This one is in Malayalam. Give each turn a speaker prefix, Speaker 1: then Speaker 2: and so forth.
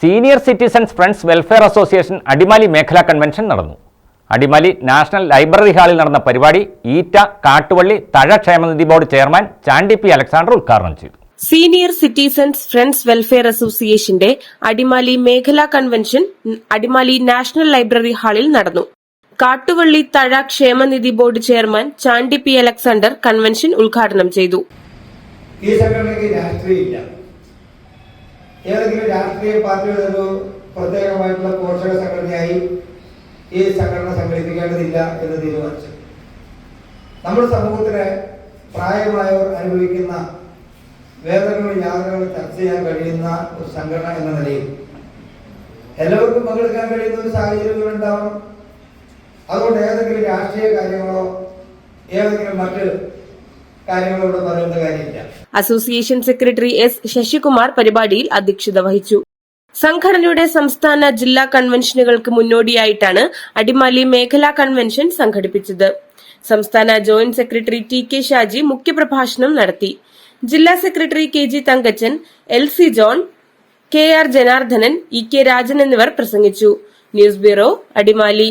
Speaker 1: Senior citizens friends welfare association Adimali മേഖലാ കൺവെൻഷൻ നടന്നു. അടിമാലി നാഷണൽ ലൈബ്രറി ഹാളിൽ നടന്ന പരിപാടി ഈറ്റ കാട്ടുവള്ളി തഴ ക്ഷേമനിധി board chairman Chandy P Alexander ഉദ്ഘാടനം ചെയ്തു.
Speaker 2: സീനിയർ സിറ്റിസൺസ് ഫ്രണ്ട്സ് വെൽഫെയർ അസോസിയേഷന്റെ അടിമാലി മേഖലാ കൺവെൻഷൻ അടിമാലി നാഷണൽ ലൈബ്രറി ഹാളിൽ നടന്നു. കാട്ടുവള്ളി തഴ ക്ഷേമനിധി board chairman Chandy P Alexander convention ഉദ്ഘാടനം ചെയ്തു.
Speaker 3: ഈ സംഘടനയ്ക്ക് രാഷ്ട്രീയമില്ല. ഏതെങ്കിലും രാഷ്ട്രീയ പാർട്ടിയുടെ ഒരു പ്രത്യേകമായിട്ടുള്ള പോഷക സംഘടനയായി ഈ സംഘടന സംഘടിപ്പിക്കേണ്ടതില്ല എന്ന് തീരുമാനിച്ചു. നമ്മുടെ സമൂഹത്തിന് പ്രായമായവർ അനുഭവിക്കുന്ന വേദനകളും യാതനകളും ചർച്ച ചെയ്യാൻ കഴിയുന്ന ഒരു സംഘടന എന്ന നിലയിൽ എല്ലാവർക്കും പങ്കെടുക്കാൻ കഴിയുന്ന ഒരു സാഹചര്യങ്ങൾ ഉണ്ടാവണം. അതുകൊണ്ട് ഏതെങ്കിലും രാഷ്ട്രീയ കാര്യങ്ങളോ ഏതെങ്കിലും മറ്റ് കാര്യങ്ങളോട് കാര്യമില്ല.
Speaker 2: അസോസിയേഷൻ സെക്രട്ടറി എസ് ശശികുമാർ പരിപാടിയിൽ അധ്യക്ഷത വഹിച്ചു. സംഘടനയുടെ സംസ്ഥാന ജില്ലാ കൺവെൻഷനുകൾക്ക് മുന്നോടിയായിട്ടാണ് അടിമാലി മേഖലാ കൺവെൻഷൻ സംഘടിപ്പിച്ചത്. സംസ്ഥാന joint secretary T K Shaji മുഖ്യപ്രഭാഷണം നടത്തി. ജില്ലാ secretary K G Thankachan L C John K R Janardhanan E K Rajan എന്നിവർ പ്രസംഗിച്ചു. News bureau Adimali.